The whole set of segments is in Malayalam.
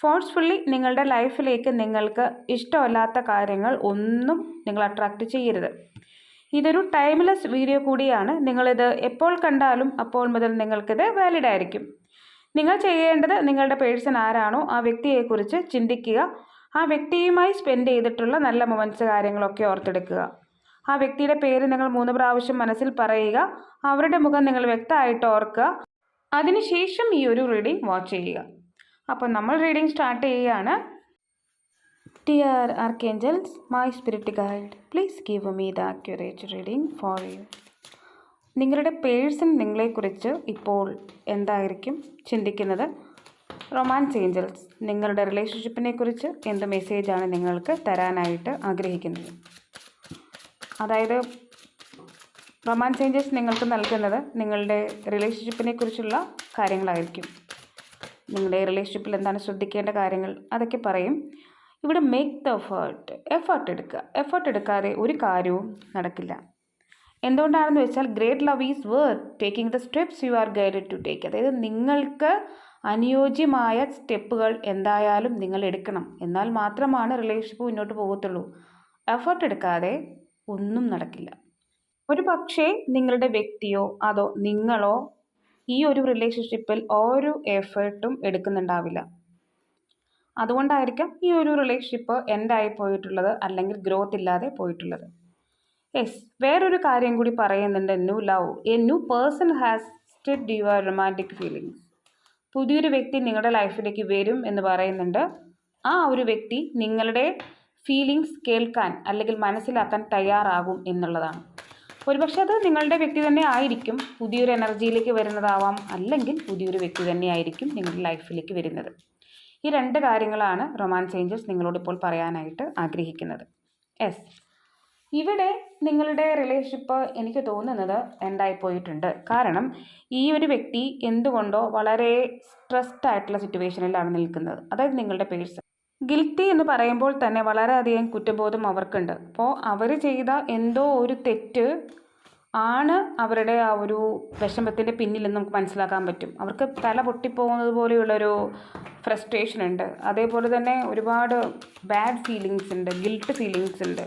ഫോഴ്സ്ഫുള്ളി നിങ്ങളുടെ ലൈഫിലേക്ക് നിങ്ങൾക്ക് ഇഷ്ടമല്ലാത്ത കാര്യങ്ങൾ ഒന്നും നിങ്ങൾ അട്രാക്റ്റ് ചെയ്യരുത്. ഇതൊരു ടൈംലെസ് വീഡിയോ കൂടിയാണ്. നിങ്ങളിത് എപ്പോൾ കണ്ടാലും അപ്പോൾ മുതൽ നിങ്ങൾക്കിത് വാലിഡ് ആയിരിക്കും. നിങ്ങൾ ചെയ്യേണ്ടത് നിങ്ങളുടെ പേഴ്സൺ ആരാണോ ആ വ്യക്തിയെക്കുറിച്ച് ചിന്തിക്കുക. ആ വ്യക്തിയുമായി സ്പെൻഡ് ചെയ്തിട്ടുള്ള നല്ല മൊമെന്റ്സ് കാര്യങ്ങളൊക്കെ ഓർത്തെടുക്കുക. ആ വ്യക്തിയുടെ പേര് നിങ്ങൾ മൂന്ന് പ്രാവശ്യം മനസ്സിൽ പറയുക. അവരുടെ മുഖം നിങ്ങൾ വ്യക്തമായിട്ട് ഓർക്കുക. അതിനുശേഷം ഈ ഒരു റീഡിംഗ് വാച്ച് ചെയ്യുക. അപ്പോൾ നമ്മൾ റീഡിംഗ് സ്റ്റാർട്ട് ചെയ്യുകയാണ് dear archangels my spirit guide please give me the accurate reading for you നിങ്ങളുടെ പേഴ്സൺ നിങ്ങളെക്കുറിച്ച് ഇപ്പോൾ എന്തായിരിക്കും ചിന്തിക്കുന്നത്? റൊമാൻസ് ഏഞ്ചൽസ് നിങ്ങളുടെ റിലേഷൻഷിപ്പിനെ കുറിച്ച് എന്ത് മെസ്സേജാണ് നിങ്ങൾക്ക് തരാനായിട്ട് ആഗ്രഹിക്കുന്നത്? അതായത് റൊമാൻസ് ഏഞ്ചൽസ് നിങ്ങൾക്ക് നൽകുന്നത് നിങ്ങളുടെ റിലേഷൻഷിപ്പിനെ കുറിച്ചുള്ള കാര്യങ്ങളായിരിക്കും. നിങ്ങളുടെ റിലേഷൻഷിപ്പിൽ എന്താണ് ശ്രദ്ധിക്കേണ്ട കാര്യങ്ങൾ അതൊക്കെ പറയും. ഇവിടെ മേക്ക് ദ എഫേർട്ട് എഫേർട്ട് എടുക്കുക. എഫേർട്ട് എടുക്കാതെ ഒരു കാര്യവും നടക്കില്ല. എന്തുകൊണ്ടാണെന്ന് വെച്ചാൽ great love is worth taking the steps you are guided to take അതായത് നിങ്ങൾക്ക് അനുയോജ്യമായ സ്റ്റെപ്പുകൾ എന്തായാലും നിങ്ങൾ എടുക്കണം. എന്നാൽ മാത്രമാണ് റിലേഷൻഷിപ്പ് മുന്നോട്ട് പോകത്തുള്ളൂ. എഫേർട്ട് എടുക്കാതെ ഒന്നും നടക്കില്ല. ഒരു പക്ഷേ നിങ്ങളുടെ വ്യക്തിയോ അതോ നിങ്ങളോ ഈ ഒരു റിലേഷൻഷിപ്പിൽ ഒരു എഫേർട്ടും എടുക്കുന്നുണ്ടാവില്ല. അതുകൊണ്ടായിരിക്കാം ഈ ഒരു റിലേഷൻഷിപ്പ് എൻഡായി പോയിട്ടുള്ളത് അല്ലെങ്കിൽ ഗ്രോത്ത് ഇല്ലാതെ പോയിട്ടുള്ളത്. യെസ് വേറൊരു കാര്യം കൂടി പറയുന്നുണ്ട് new love a new person has stirred your romantic feelings പുതിയൊരു വ്യക്തി നിങ്ങളുടെ ലൈഫിലേക്ക് വരും എന്ന് പറയുന്നുണ്ട്. ആ ഒരു വ്യക്തി നിങ്ങളുടെ ഫീലിങ്സ് കേൾക്കാൻ അല്ലെങ്കിൽ മനസ്സിലാക്കാൻ തയ്യാറാകും എന്നുള്ളതാണ്. ഒരുപക്ഷെ അത് നിങ്ങളുടെ വ്യക്തി തന്നെ ആയിരിക്കും. പുതിയൊരു എനർജിയിലേക്ക് വരുന്നതാവാം. അല്ലെങ്കിൽ പുതിയൊരു വ്യക്തി തന്നെ ആയിരിക്കും നിങ്ങളുടെ ലൈഫിലേക്ക് വരുന്നത്. ഈ രണ്ട് കാര്യങ്ങളാണ് റൊമാൻസ് ഏഞ്ചൽസ് നിങ്ങളോട് ഇപ്പോൾ പറയാനായിട്ട് ആഗ്രഹിക്കുന്നത്. യെസ് ഇവിടെ നിങ്ങളുടെ റിലേഷൻഷിപ്പ് എനിക്ക് തോന്നുന്നത് എന്തായിപ്പോയിട്ടുണ്ട്. കാരണം ഈ ഒരു വ്യക്തി എന്തുകൊണ്ടോ വളരെ സ്ട്രെസ്ഡ് ആയിട്ടുള്ള സിറ്റുവേഷനിലാണ് നിൽക്കുന്നത്. അതായത് നിങ്ങളുടെ പേഴ്സൺ ഗിൽറ്റി എന്ന് പറയുമ്പോൾ തന്നെ വളരെയധികം കുറ്റബോധം അവർക്കുണ്ട്. അപ്പോൾ അവർ ചെയ്ത എന്തോ ഒരു തെറ്റ് ആണ് അവരുടെ ആ ഒരു വിഷമത്തിന്റെ പിന്നിലെന്ന് നമുക്ക് മനസ്സിലാക്കാൻ പറ്റും. അവർക്ക് തല പൊട്ടിപ്പോകുന്നത് പോലെയുള്ളൊരു ഫ്രസ്ട്രേഷൻ ഉണ്ട്. അതേപോലെ തന്നെ ഒരുപാട് ബാഡ് ഫീലിങ്സ് ഉണ്ട് ഗിൽട്ട് ഫീലിങ്സ് ഉണ്ട്.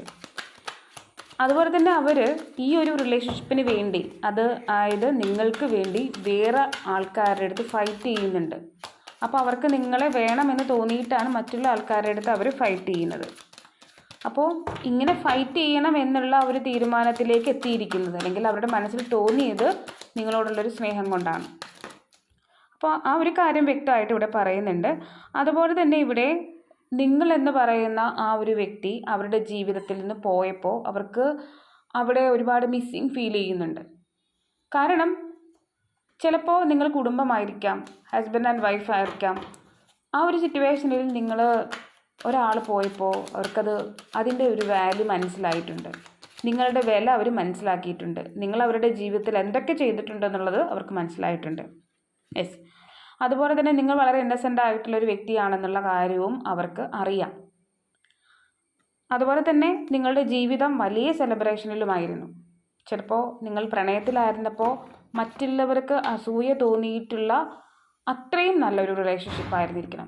അതുപോലെ തന്നെ അവർ ഈ ഒരു റിലേഷൻഷിപ്പിന് വേണ്ടി അത് അതായത് നിങ്ങൾക്ക് വേണ്ടി വേറെ ആൾക്കാരുടെ അടുത്ത് ഫൈറ്റ് ചെയ്യുന്നുണ്ട്. അപ്പോൾ അവർക്ക് നിങ്ങളെ വേണമെന്ന് തോന്നിയിട്ടാണ് മറ്റുള്ള ആൾക്കാരുടെ അടുത്ത് അവർ ഫൈറ്റ് ചെയ്യുന്നത്. അപ്പോൾ ഇങ്ങനെ ഫൈറ്റ് ചെയ്യണം എന്നുള്ള ഒരു തീരുമാനത്തിലേക്ക് എത്തിയിരിക്കുന്നത് അല്ലെങ്കിൽ അവരുടെ മനസ്സിൽ തോന്നിയത് നിങ്ങളോടുള്ളൊരു സ്നേഹം കൊണ്ടാണ്. അപ്പോൾ ആ ഒരു കാര്യം വ്യക്തമായിട്ട് ഇവിടെ പറയുന്നുണ്ട്. അതുപോലെ തന്നെ ഇവിടെ നിങ്ങൾ എന്ന് പറയുന്ന ആ ഒരു വ്യക്തി അവരുടെ ജീവിതത്തിൽ നിന്ന് പോയപ്പോൾ അവർക്ക് അവിടെ ഒരുപാട് മിസ്സിങ് ഫീൽ ചെയ്യുന്നുണ്ട്. കാരണം ചിലപ്പോൾ നിങ്ങൾ കുടുംബമായിരിക്കാം ഹസ്ബൻഡ് ആൻഡ് വൈഫ് ആയിരിക്കാം. ആ ഒരു സിറ്റുവേഷനിൽ നിങ്ങൾ ഒരാൾ പോയപ്പോൾ അവർക്കത് അതിന്റെ ഒരു വാല്യൂ മനസ്സിലായിട്ടുണ്ട്. നിങ്ങളുടെ വില അവർ മനസ്സിലാക്കിയിട്ടുണ്ട്. നിങ്ങൾ അവരുടെ ജീവിതത്തിൽ എന്തൊക്കെ ചെയ്തിട്ടുണ്ടെന്നുള്ളത് അവർക്ക് മനസ്സിലായിട്ടുണ്ട്. യെസ് അതുപോലെ തന്നെ നിങ്ങൾ വളരെ ഇന്നസെന്റ് ആയിട്ടുള്ള ഒരു വ്യക്തിയാണെന്നുള്ള കാര്യവും അവർക്ക് അറിയാം. അതുപോലെ തന്നെ നിങ്ങളുടെ ജീവിതം വലിയ സെലിബ്രേഷനിലുമായിരുന്നു ചിലപ്പോൾ നിങ്ങൾ പ്രണയത്തിലായിരുന്നപ്പോൾ മറ്റുള്ളവർക്ക് അസൂയ തോന്നിയിട്ടുള്ള അത്രയും നല്ലൊരു റിലേഷൻഷിപ്പ് ആയിരുന്നിരിക്കണം.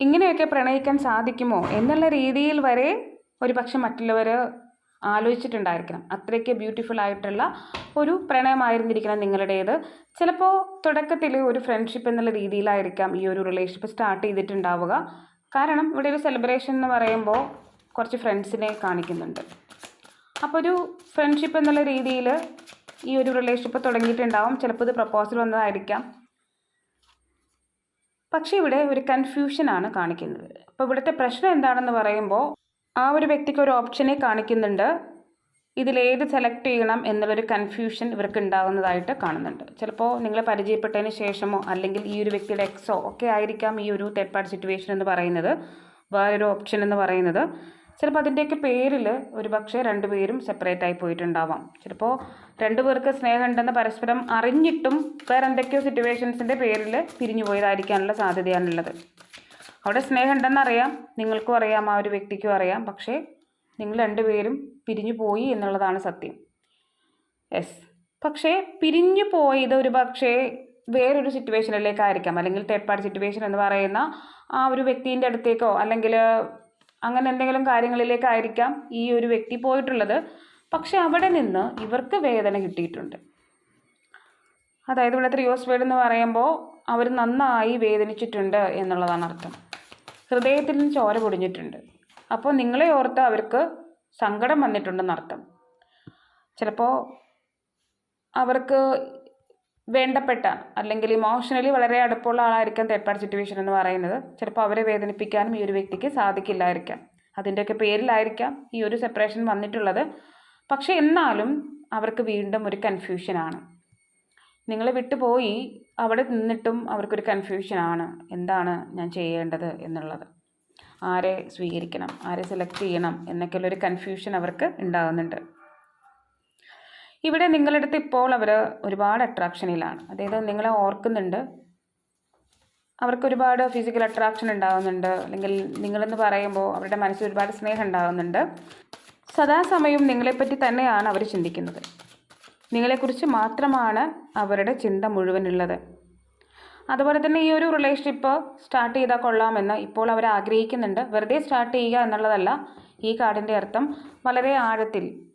ഇങ്ങനെയൊക്കെ പ്രണയിക്കാൻ സാധിക്കുമോ എന്നുള്ള രീതിയിൽ വരെ ഒരു പക്ഷെ മറ്റുള്ളവർ ആലോചിച്ചിട്ടുണ്ടായിരിക്കണം. അത്രയ്ക്ക് ബ്യൂട്ടിഫുൾ ആയിട്ടുള്ള ഒരു പ്രണയമായിരുന്നിരിക്കണം നിങ്ങളുടേത്. ചിലപ്പോൾ തുടക്കത്തിൽ ഒരു ഫ്രണ്ട്ഷിപ്പ് എന്നുള്ള രീതിയിലായിരിക്കാം ഈ ഒരു റിലേഷൻഷിപ്പ് സ്റ്റാർട്ട് ചെയ്തിട്ടുണ്ടാവുക. കാരണം ഇവിടെ ഒരു സെലിബ്രേഷൻ എന്ന് പറയുമ്പോൾ കുറച്ച് ഫ്രണ്ട്സിനെ കാണിക്കുന്നുണ്ട്. അപ്പോൾ ഒരു ഫ്രണ്ട്ഷിപ്പ് എന്നുള്ള രീതിയിൽ ഈ ഒരു റിലേഷൻഷിപ്പ് തുടങ്ങിയിട്ടുണ്ടാവും. ചിലപ്പോൾ ഇത് പ്രപ്പോസൽ വന്നതായിരിക്കാം. പക്ഷേ ഇവിടെ ഒരു കൺഫ്യൂഷനാണ് കാണിക്കുന്നത്. അപ്പോൾ ഇവിടുത്തെ പ്രശ്നം എന്താണെന്ന് പറയുമ്പോൾ ആ ഒരു വ്യക്തിക്ക് ഒരു ഓപ്ഷനെ കാണിക്കുന്നുണ്ട്. ഇതിലേത് സെലക്ട് ചെയ്യണം എന്നുള്ളൊരു കൺഫ്യൂഷൻ ഇവർക്ക് ഉണ്ടാകുന്നതായിട്ട് കാണുന്നുണ്ട്. ചിലപ്പോൾ നിങ്ങളെ പരിചയപ്പെട്ടതിന് ശേഷമോ അല്ലെങ്കിൽ ഈ ഒരു വ്യക്തിയുടെ എക്സോ ഒക്കെ ആയിരിക്കാം ഈ ഒരു തേർഡ് പാർട്ടി സിറ്റുവേഷൻ എന്ന് പറയുന്നത്. വേറൊരു ഓപ്ഷൻ എന്ന് പറയുന്നത്. ചിലപ്പോൾ അതിന്റെയൊക്കെ പേരിൽ ഒരു പക്ഷേ രണ്ടുപേരും സെപ്പറേറ്റ് ആയി പോയിട്ടുണ്ടാവാം. ചിലപ്പോൾ രണ്ടുപേർക്ക് സ്നേഹമുണ്ടെന്ന് പരസ്പരം അറിഞ്ഞിട്ടും വേറെ എന്തൊക്കെയോ സിറ്റുവേഷൻസിന്റെ പേരിൽ പിരിഞ്ഞു പോയതായിരിക്കാനുള്ള സാധ്യതയാണുള്ളത്. അവിടെ സ്നേഹമുണ്ടെന്ന് അറിയാം നിങ്ങൾക്കും അറിയാം ആ ഒരു വ്യക്തിക്കും അറിയാം പക്ഷേ നിങ്ങൾ രണ്ടുപേരും പിരിഞ്ഞു പോയി എന്നുള്ളതാണ് സത്യം. യെസ് പക്ഷേ പിരിഞ്ഞു പോയത് ഒരു പക്ഷേ വേറൊരു സിറ്റുവേഷനിലേക്കായിരിക്കാം അല്ലെങ്കിൽ തേർഡ് പാർട്ടി സിറ്റുവേഷൻ എന്ന് പറയുന്ന ആ ഒരു വ്യക്തിന്റെ അടുത്തേക്കോ അല്ലെങ്കിൽ അങ്ങനെ എന്തെങ്കിലും കാര്യങ്ങളിലേക്കായിരിക്കാം ഈ ഒരു വ്യക്തി പോയിട്ടുള്ളത്. പക്ഷെ അവിടെ നിന്ന് ഇവർക്ക് വേദന കിട്ടിയിട്ടുണ്ട്. അതായത് ഇവിടെ ത്രിയോസ് വേർഡ് എന്ന് പറയുമ്പോൾ അവർ നന്നായി വേദനിച്ചിട്ടുണ്ട് എന്നുള്ളതാണ് അർത്ഥം. ഹൃദയത്തിൽ നിന്ന് ചോര പൊടിഞ്ഞിട്ടുണ്ട്. അപ്പോൾ നിങ്ങളെ ഓർത്ത് അവർക്ക് സങ്കടം വന്നിട്ടുണ്ടെന്നർത്ഥം ചിലപ്പോൾ അവർക്ക് വേണ്ടപ്പെട്ട അല്ലെങ്കിൽ ഇമോഷണലി വളരെ അടുപ്പമുള്ള ആളായിരിക്കാം തേർഡ് പാർട്ടി സിറ്റുവേഷൻ എന്ന് പറയുന്നത്. ചിലപ്പോൾ അവരെ വേദനിപ്പിക്കാനും ഈ ഒരു വ്യക്തിക്ക് സാധിക്കില്ലായിരിക്കാം. അതിന്റെയൊക്കെ പേരിലായിരിക്കാം ഈ ഒരു സെപ്പറേഷൻ വന്നിട്ടുള്ളത്. പക്ഷേ എന്നാലും അവർക്ക് വീണ്ടും ഒരു കൺഫ്യൂഷനാണ് നിങ്ങളെ വിട്ടുപോയി അവിടെ നിന്നിട്ടും അവർക്കൊരു കൺഫ്യൂഷനാണ് എന്താണ് ഞാൻ ചെയ്യേണ്ടത് എന്നുള്ളത്? ആരെ സ്വീകരിക്കണം ആരെ സെലക്ട് ചെയ്യണം എന്നൊക്കെയുള്ളൊരു കൺഫ്യൂഷൻ അവർക്ക് ഉണ്ടാകുന്നുണ്ട് ഇവിടെ നിങ്ങളുടെ അടുത്ത് ഇപ്പോൾ അവർ ഒരുപാട് അട്രാക്ഷനിലാണ് അതായത് നിങ്ങളെ ഓർക്കുന്നുണ്ട്. അവർക്ക് ഒരുപാട് ഫിസിക്കൽ അട്രാക്ഷൻ ഉണ്ടാകുന്നുണ്ട് അല്ലെങ്കിൽ നിങ്ങളെന്ന് പറയുമ്പോൾ അവരുടെ മനസ്സിൽ ഒരുപാട് സ്നേഹം ഉണ്ടാകുന്നുണ്ട് സദാസമയം നിങ്ങളെപ്പറ്റി തന്നെയാണ് അവർ ചിന്തിക്കുന്നത്. നിങ്ങളെക്കുറിച്ച് മാത്രമാണ് അവരുടെ ചിന്ത മുഴുവനുള്ളത്. അതുപോലെ തന്നെ ഈ ഒരു റിലേഷൻഷിപ്പ് സ്റ്റാർട്ട് ചെയ്താൽ കൊള്ളാമെന്ന് ഇപ്പോൾ അവർ ആഗ്രഹിക്കുന്നുണ്ട്. വെറുതെ സ്റ്റാർട്ട് ചെയ്യുക എന്നുള്ളതല്ല ഈ കാർഡിന്റെ അർത്ഥം. വളരെ ആഴത്തിൽ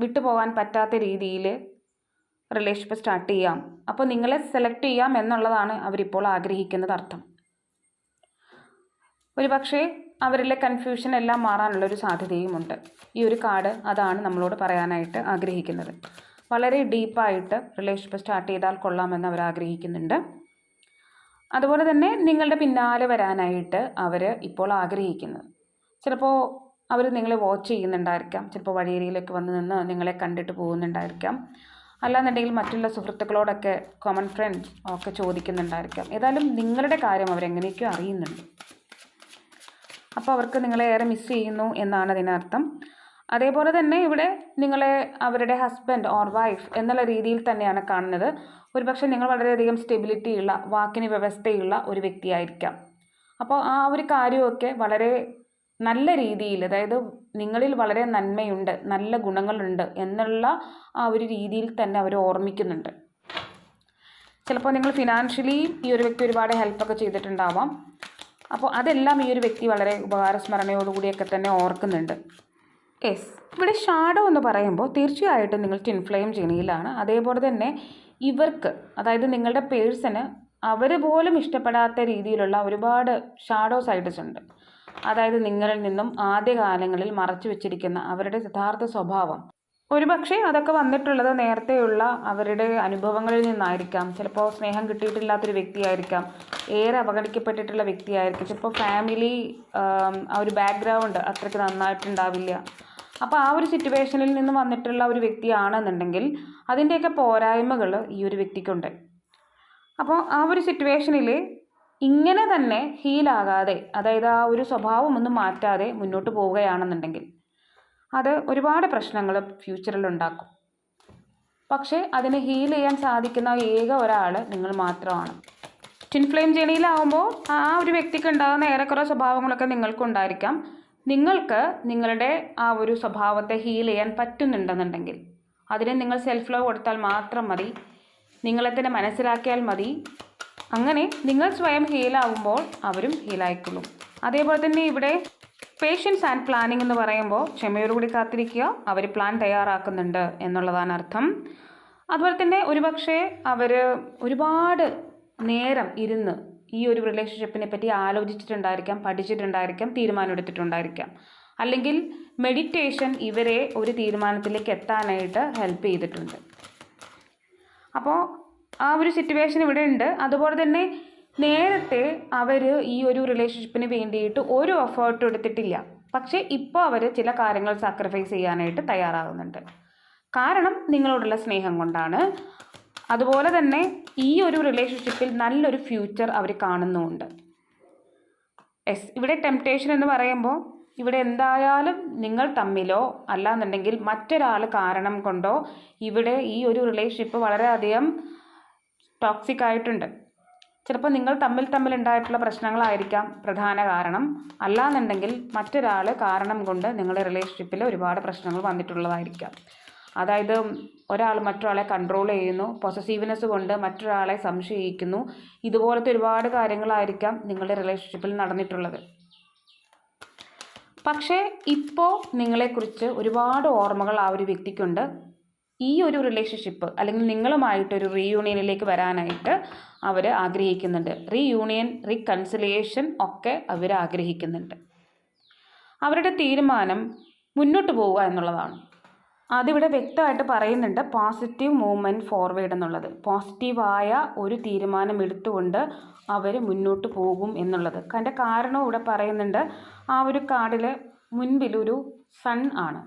വിട്ടുപോകാൻ പറ്റാത്ത രീതിയിൽ റിലേഷൻഷിപ്പ് സ്റ്റാർട്ട് ചെയ്യാം. അപ്പോൾ നിങ്ങളെ സെലക്ട് ചെയ്യാം എന്നുള്ളതാണ് അവരിപ്പോൾ ആഗ്രഹിക്കുന്നത് അർത്ഥം. ഒരു പക്ഷേ അവരിലെ കൺഫ്യൂഷൻ എല്ലാം മാറാനുള്ളൊരു സാധ്യതയുമുണ്ട്. ഈ ഒരു കാർഡ് അതാണ് നമ്മളോട് പറയാനായിട്ട് ആഗ്രഹിക്കുന്നത്. വളരെ ഡീപ്പായിട്ട് റിലേഷൻഷിപ്പ് സ്റ്റാർട്ട് ചെയ്താൽ കൊള്ളാമെന്ന് അവർ ആഗ്രഹിക്കുന്നുണ്ട്. അതുപോലെ തന്നെ നിങ്ങളുടെ പിന്നാലെ വരാനായിട്ട് അവർ ഇപ്പോൾ ആഗ്രഹിക്കുന്നത് ചിലപ്പോൾ അവർ നിങ്ങളെ വാച്ച് ചെയ്യുന്നുണ്ടായിരിക്കാം. ചിലപ്പോൾ വഴിയേരിയിലൊക്കെ വന്ന് നിന്ന് നിങ്ങളെ കണ്ടിട്ട് പോകുന്നുണ്ടായിരിക്കാം. അല്ലാന്നുണ്ടെങ്കിൽ മറ്റുള്ള സുഹൃത്തുക്കളോടൊക്കെ കോമൺ ഫ്രണ്ട്സ് ഒക്കെ ചോദിക്കുന്നുണ്ടായിരിക്കാം. ഏതായാലും നിങ്ങളുടെ കാര്യം അവരെങ്ങനെയൊക്കെയോ അറിയുന്നുണ്ട്. അപ്പോൾ അവർക്ക് നിങ്ങളെ ഏറെ മിസ് ചെയ്യുന്നു എന്നാണ് അതിനർത്ഥം. അതേപോലെ തന്നെ ഇവിടെ നിങ്ങളെ അവരുടെ ഹസ്ബൻഡ് ഓർ വൈഫ് എന്നുള്ള രീതിയിൽ തന്നെയാണ് കാണുന്നത്. ഒരുപക്ഷെ നിങ്ങൾ വളരെയധികം സ്റ്റെബിലിറ്റിയുള്ള വാക്കിന് വ്യവസ്ഥയുള്ള ഒരു വ്യക്തിയായിരിക്കാം. അപ്പോൾ ആ ഒരു കാര്യമൊക്കെ വളരെ നല്ല രീതിയിൽ അതായത് നിങ്ങളിൽ വളരെ നന്മയുണ്ട് നല്ല ഗുണങ്ങളുണ്ട് എന്നുള്ള ആ ഒരു രീതിയിൽ തന്നെ അവർ ഓർമ്മിക്കുന്നുണ്ട്. ചിലപ്പോൾ നിങ്ങൾ ഫിനാൻഷ്യലി ഈ ഒരു വ്യക്തി ഒരുപാട് ഹെൽപ്പൊക്കെ ചെയ്തിട്ടുണ്ടാവാം. അപ്പോൾ അതെല്ലാം ഈ ഒരു വ്യക്തി വളരെ ഉപകാരസ്മരണയോടുകൂടിയൊക്കെ തന്നെ ഓർക്കുന്നുണ്ട്. യെസ് ഇവിടെ ഷാഡോ എന്ന് പറയുമ്പോൾ തീർച്ചയായിട്ടും നിങ്ങൾ ടിൻഫ്ലെയിം ജെണിയിലാണ് അതേപോലെ തന്നെ ഇവർക്ക് അതായത് നിങ്ങളുടെ പേഴ്സന് അവർ പോലും ഇഷ്ടപ്പെടാത്ത രീതിയിലുള്ള ഒരുപാട് ഷാഡോ സൈഡ്സ് ഉണ്ട്. അതായത് നിങ്ങളിൽ നിന്നും ആദ്യകാലങ്ങളിൽ മറച്ചു വെച്ചിരിക്കുന്ന അവരുടെ യഥാർത്ഥ സ്വഭാവം. ഒരുപക്ഷെ അതൊക്കെ വന്നിട്ടുള്ളത് നേരത്തെയുള്ള അവരുടെ അനുഭവങ്ങളിൽ നിന്നായിരിക്കാം. ചിലപ്പോൾ സ്നേഹം കിട്ടിയിട്ടില്ലാത്തൊരു വ്യക്തിയായിരിക്കാം. ഏറെ അവഗണിക്കപ്പെട്ടിട്ടുള്ള വ്യക്തിയായിരിക്കും. ചിലപ്പോൾ ഫാമിലി ആ ഒരു ബാക്ക്ഗ്രൗണ്ട് അത്രയ്ക്ക് നന്നായിട്ടുണ്ടാവില്ല. അപ്പോൾ ആ ഒരു സിറ്റുവേഷനിൽ നിന്ന് വന്നിട്ടുള്ള ഒരു വ്യക്തിയാണെന്നുണ്ടെങ്കിൽ അതിന്റെയൊക്കെ പോരായ്മകൾ ഈ ഒരു വ്യക്തിക്കുണ്ട്. അപ്പോൾ ആ ഒരു സിറ്റുവേഷനിൽ ഇങ്ങനെ തന്നെ ഹീലാകാതെ അതായത് ആ ഒരു സ്വഭാവം ഒന്നും മാറ്റാതെ മുന്നോട്ട് പോവുകയാണെന്നുണ്ടെങ്കിൽ അത് ഒരുപാട് പ്രശ്നങ്ങൾ ഫ്യൂച്ചറിൽ ഉണ്ടാക്കും പക്ഷേ അതിനെ ഹീൽ ചെയ്യാൻ സാധിക്കുന്ന ഏക ഒരാൾ നിങ്ങൾ മാത്രമാണ്. ട്വിൻ ഫ്ലെയിം ജേണിയിലാവുമ്പോൾ ആ ഒരു വ്യക്തിക്ക് ഉണ്ടാകുന്ന ഏറെക്കുറെ സ്വഭാവങ്ങളൊക്കെ നിങ്ങൾക്കുണ്ടായിരിക്കാം. നിങ്ങൾക്ക് നിങ്ങളുടെ ആ ഒരു സ്വഭാവത്തെ ഹീൽ ചെയ്യാൻ പറ്റുന്നുണ്ടെന്നുണ്ടെങ്കിൽ. അതിന് നിങ്ങൾ സെൽഫ് ലവ് കൊടുത്താൽ മാത്രം മതി. നിങ്ങളെ തന്നെ മനസ്സിലാക്കിയാൽ മതി. അങ്ങനെ നിങ്ങൾ സ്വയം ഹീലാവുമ്പോൾ അവരും ഹീലായിക്കൊള്ളും അതേപോലെ തന്നെ ഇവിടെ പേഷ്യൻസ് ആൻഡ് പ്ലാനിംഗ് എന്ന് പറയുമ്പോൾ ക്ഷമയോടുകൂടി കാത്തിരിക്കുക. അവർ പ്ലാൻ തയ്യാറാക്കുന്നുണ്ട് എന്നുള്ളതാണ് അർത്ഥം. അതുപോലെ തന്നെ ഒരുപക്ഷെ അവർ ഒരുപാട് നേരം ഇരുന്ന് ഈ ഒരു റിലേഷൻഷിപ്പിനെ പറ്റി ആലോചിച്ചിട്ടുണ്ടായിരിക്കാം പഠിച്ചിട്ടുണ്ടായിരിക്കാം തീരുമാനമെടുത്തിട്ടുണ്ടായിരിക്കാം. അല്ലെങ്കിൽ മെഡിറ്റേഷൻ ഇവരെ ഒരു തീരുമാനത്തിലേക്ക് എത്താനായിട്ട് ഹെൽപ്പ് ചെയ്തിട്ടുണ്ട്. അപ്പോൾ ആ ഒരു സിറ്റുവേഷൻ ഇവിടെ ഉണ്ട്. അതുപോലെ തന്നെ നേരത്തെ അവർ ഈ ഒരു റിലേഷൻഷിപ്പിന് വേണ്ടിയിട്ട് ഒരു എഫേർട്ടും എടുത്തിട്ടില്ല. പക്ഷേ ഇപ്പോൾ അവർ ചില കാര്യങ്ങൾ സാക്രിഫൈസ് ചെയ്യാനായിട്ട് തയ്യാറാകുന്നുണ്ട്. കാരണം നിങ്ങളോടുള്ള സ്നേഹം കൊണ്ടാണ്. അതുപോലെ തന്നെ ഈ ഒരു റിലേഷൻഷിപ്പിൽ നല്ലൊരു ഫ്യൂച്ചർ അവർ കാണുന്നുമുണ്ട്. എസ് ഇവിടെ ടെംപ്റ്റേഷൻ എന്ന് പറയുമ്പോൾ ഇവിടെ എന്തായാലും നിങ്ങൾ തമ്മിലോ അല്ലാന്നുണ്ടെങ്കിൽ മറ്റൊരാൾ കാരണം കൊണ്ടോ ഇവിടെ ഈ ഒരു റിലേഷൻഷിപ്പ് വളരെയധികം ടോക്സിക് ആയിട്ടുണ്ട്. ചിലപ്പോൾ നിങ്ങൾ തമ്മിൽ തമ്മിൽ ഉണ്ടായിട്ടുള്ള പ്രശ്നങ്ങളായിരിക്കാം പ്രധാന കാരണം. അല്ലാന്നുണ്ടെങ്കിൽ മറ്റൊരാൾ കാരണം കൊണ്ട് നിങ്ങളുടെ റിലേഷൻഷിപ്പിൽ ഒരുപാട് പ്രശ്നങ്ങൾ വന്നിട്ടുള്ളതായിരിക്കാം. അതായത് ഒരാൾ മറ്റൊരാളെ കൺട്രോൾ ചെയ്യുന്നു പൊസസീവ്നെസ് കൊണ്ട് മറ്റൊരാളെ സംശയിക്കുന്നു. ഇതുപോലത്തെ ഒരുപാട് കാര്യങ്ങളായിരിക്കാം നിങ്ങളുടെ റിലേഷൻഷിപ്പിൽ നടന്നിട്ടുള്ളത്. പക്ഷേ ഇപ്പോൾ നിങ്ങളെക്കുറിച്ച് ഒരുപാട് ഓർമ്മകൾ ആ ഒരു വ്യക്തിക്കുണ്ട്. ഈ ഒരു റിലേഷൻഷിപ്പ് അല്ലെങ്കിൽ നിങ്ങളുമായിട്ടൊരു റീയൂണിയനിലേക്ക് വരാനായിട്ട് അവർ ആഗ്രഹിക്കുന്നുണ്ട്. റീയൂണിയൻ റീകൺസിലിയേഷൻ ഒക്കെ അവർ ആഗ്രഹിക്കുന്നുണ്ട്. അവരുടെ തീരുമാനം മുന്നോട്ട് പോവുക എന്നുള്ളതാണ്. അതിവിടെ വ്യക്തമായിട്ട് പറയുന്നുണ്ട് പോസിറ്റീവ് മൂവ്മെന്റ് ഫോർവേഡ് എന്നുള്ളത്. പോസിറ്റീവായ ഒരു തീരുമാനം എടുത്തുകൊണ്ട് അവർ മുന്നോട്ട് പോകും എന്നുള്ളത്. അതിന്റെ കാരണം ഇവിടെ പറയുന്നുണ്ട് ആ ഒരു കാർഡിൽ മുൻപിലൊരു സൺ ആണ്.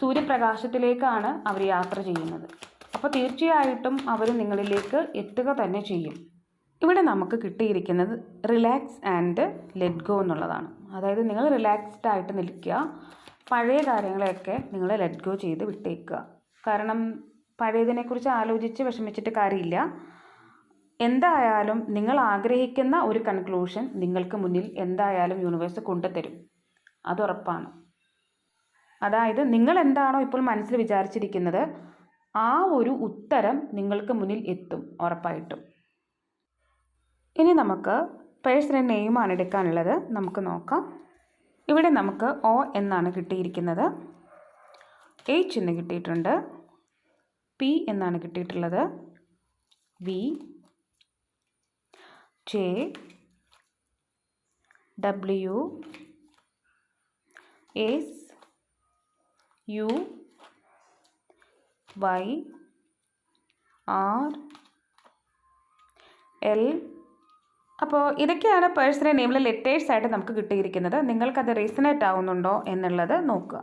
സൂര്യപ്രകാശത്തിലേക്കാണ് അവർ യാത്ര ചെയ്യുന്നത്. അപ്പോൾ തീർച്ചയായിട്ടും അവർ നിങ്ങളിലേക്ക് എത്തുക തന്നെ ചെയ്യും. ഇവിടെ നമുക്ക് കിട്ടിയിരിക്കുന്നത് റിലാക്സ് ആൻഡ് ലെറ്റ് ഗോ എന്നുള്ളതാണ്. അതായത് നിങ്ങൾ റിലാക്സ്ഡ് ആയിട്ട് നിൽക്കുക. പഴയ കാര്യങ്ങളെയൊക്കെ നിങ്ങൾ ലെറ്റ് ഗോ ചെയ്ത് വിട്ടേക്കുക. കാരണം പഴയതിനെക്കുറിച്ച് ആലോചിച്ച് വിഷമിച്ചിട്ട് കാര്യമില്ല. എന്തായാലും നിങ്ങൾ ആഗ്രഹിക്കുന്ന ഒരു കൺക്ലൂഷൻ നിങ്ങൾക്ക് മുന്നിൽ എന്തായാലും യൂണിവേഴ്സ് കൊണ്ടുതരും. അത് ഉറപ്പാണ്. അതായത് നിങ്ങൾ എന്താണോ ഇപ്പോൾ മനസ്സിൽ വിചാരിച്ചിരിക്കുന്നത് ആ ഒരു ഉത്തരം നിങ്ങൾക്ക് മുന്നിൽ എത്തും ഉറപ്പായിട്ടും. ഇനി നമുക്ക് പേഴ്സണൽ നെയിമാണ് എടുക്കാനുള്ളത്. നമുക്ക് നോക്കാം. ഇവിടെ നമുക്ക് ഒ എന്നാണ് കിട്ടിയിരിക്കുന്നത്. എച്ച് എന്ന് കിട്ടിയിട്ടുണ്ട്. പി എന്നാണ് കിട്ടിയിട്ടുള്ളത്. V J W S U Y R L. അപ്പോൾ ഇതൊക്കെയാണ് പേഴ്സണൽ നെയിമിലെ ലെറ്റേഴ്സ് ആയിട്ട് നമുക്ക് കിട്ടിയിരിക്കുന്നത്. നിങ്ങൾക്കത് റീസണേറ്റ് ആവുന്നുണ്ടോ എന്നുള്ളത് നോക്കുക.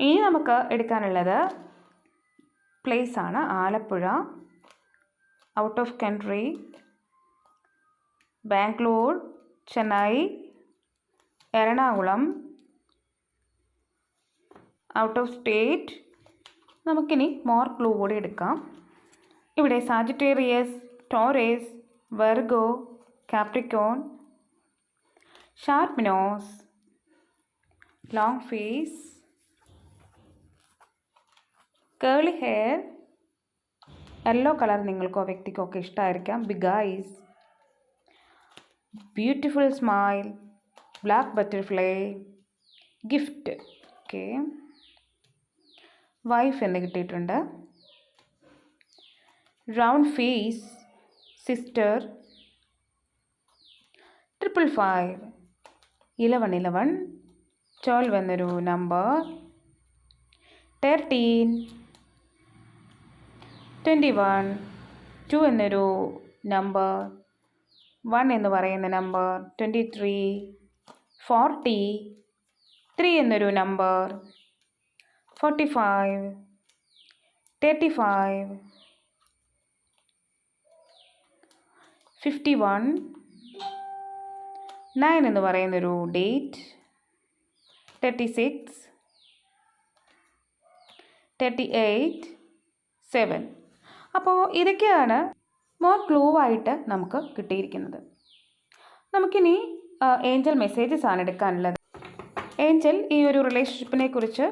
ഇനി നമുക്ക് എടുക്കാനുള്ളത് പ്ലേസ് ആണ്. Alappuzha out of country Bangalore Chennai Ernakulam out of state നമുക്കിനി മോർ ക്ലൂ കൂടി എടുക്കാം. ഇവിടെ Sagittarius Taurus Virgo Capricorn sharp nose long face curly hair yellow colour നിങ്ങൾക്കോ വ്യക്തിക്കൊക്കെ ഇഷ്ടമായിരിക്കാം big eyes beautiful smile black butterfly gift okay wife എന്ന് കിട്ടിയിട്ടുണ്ട്. Round face sister triple five eleven eleven twelve എന്നൊരു number thirteen twenty one two എന്നൊരു നമ്പർ വൺ എന്ന് പറയുന്ന number twenty three forty three എന്നൊരു number forty five thirty five fifty one nine എന്ന് പറയുന്നൊരു date thirty six thirty eight seven അപ്പോൾ ഇതൊക്കെയാണ് മോർ ക്ലൂ ആയിട്ട് നമുക്ക് കിട്ടിയിരിക്കുന്നത്. നമുക്കിനി ഏഞ്ചൽ മെസ്സേജസ് ആണ് എടുക്കാനുള്ളത്. ഏഞ്ചൽ ഈ ഒരു റിലേഷൻഷിപ്പിനെ കുറിച്ച്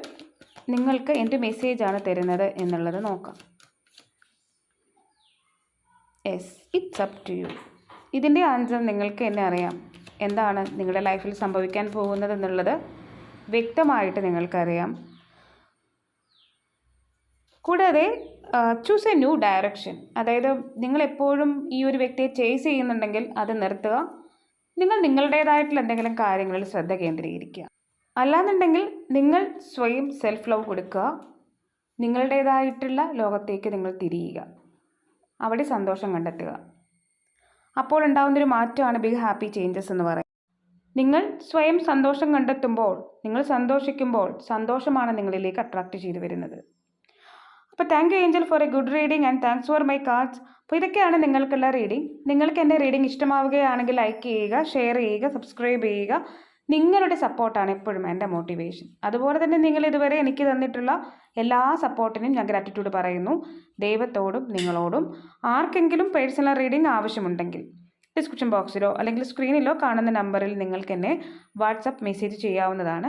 നിങ്ങൾക്ക് എന്ത് മെസ്സേജാണ് തരുന്നത് എന്നുള്ളത് നോക്കാം. Yes it's up to you ഇതിന്റെ ആൻസർ നിങ്ങൾക്ക് എന്നെ അറിയാം. എന്താണ് നിങ്ങളുടെ ലൈഫിൽ സംഭവിക്കാൻ പോകുന്നത് എന്നുള്ളത് വ്യക്തമായിട്ട് നിങ്ങൾക്കറിയാം. കൂടാതെ ചൂസ് എ ന്യൂ ഡയറക്ഷൻ അതായത് നിങ്ങളെപ്പോഴും ഈ ഒരു വ്യക്തിയെ ചേസ് ചെയ്യുന്നുണ്ടെങ്കിൽ അത് നിർത്തുക. നിങ്ങൾ നിങ്ങളുടേതായിട്ടുള്ള എന്തെങ്കിലും കാര്യങ്ങളിൽ ശ്രദ്ധ കേന്ദ്രീകരിക്കുക. അല്ലാന്നുണ്ടെങ്കിൽ നിങ്ങൾ സ്വയം സെൽഫ് ലവ് കൊടുക്കുക. നിങ്ങളുടേതായിട്ടുള്ള ലോകത്തേക്ക് നിങ്ങൾ തിരിയുക. അവിടെ സന്തോഷം കണ്ടെത്തുക. അപ്പോൾ ഉണ്ടാകുന്നൊരു മാറ്റമാണ് ബിഗ് ഹാപ്പി ചേഞ്ചസ് എന്ന് പറയുന്നത്. നിങ്ങൾ സ്വയം സന്തോഷം കണ്ടെത്തുമ്പോൾ നിങ്ങൾ സന്തോഷിക്കുമ്പോൾ സന്തോഷമാണ് നിങ്ങളിലേക്ക് അട്രാക്റ്റ് ചെയ്തു വരുന്നത്. അപ്പോൾ thank you angel for a good reading and thanks for my cards അപ്പോൾ ഇതൊക്കെയാണ് നിങ്ങൾക്കുള്ള റീഡിംഗ് നിങ്ങൾക്ക് എന്റെ റീഡിംഗ് ഇഷ്ടമാവുകയാണെങ്കിൽ ലൈക്ക് ചെയ്യുക ഷെയർ ചെയ്യുക സബ്സ്ക്രൈബ് ചെയ്യുക. നിങ്ങളുടെ സപ്പോർട്ടാണ് എപ്പോഴും എന്റെ മോട്ടിവേഷൻ. അതുപോലെ തന്നെ നിങ്ങൾ ഇതുവരെ എനിക്ക് തന്നിട്ടുള്ള എല്ലാ സപ്പോർട്ടിനും ഞാൻ ഗ്രാറ്റിറ്റ്യൂഡ് പറയുന്നു. ദൈവത്തോടും നിങ്ങളോടും. ആർക്കെങ്കിലും പേഴ്സണൽ റീഡിംഗ് ആവശ്യമുണ്ടെങ്കിൽ ഡിസ്ക്രിപ്ഷൻ ബോക്സിലോ അല്ലെങ്കിൽ സ്ക്രീനിലോ കാണുന്ന നമ്പറിൽ നിങ്ങൾക്ക് എന്നെ വാട്സപ്പ് മെസ്സേജ് ചെയ്യാവുന്നതാണ്.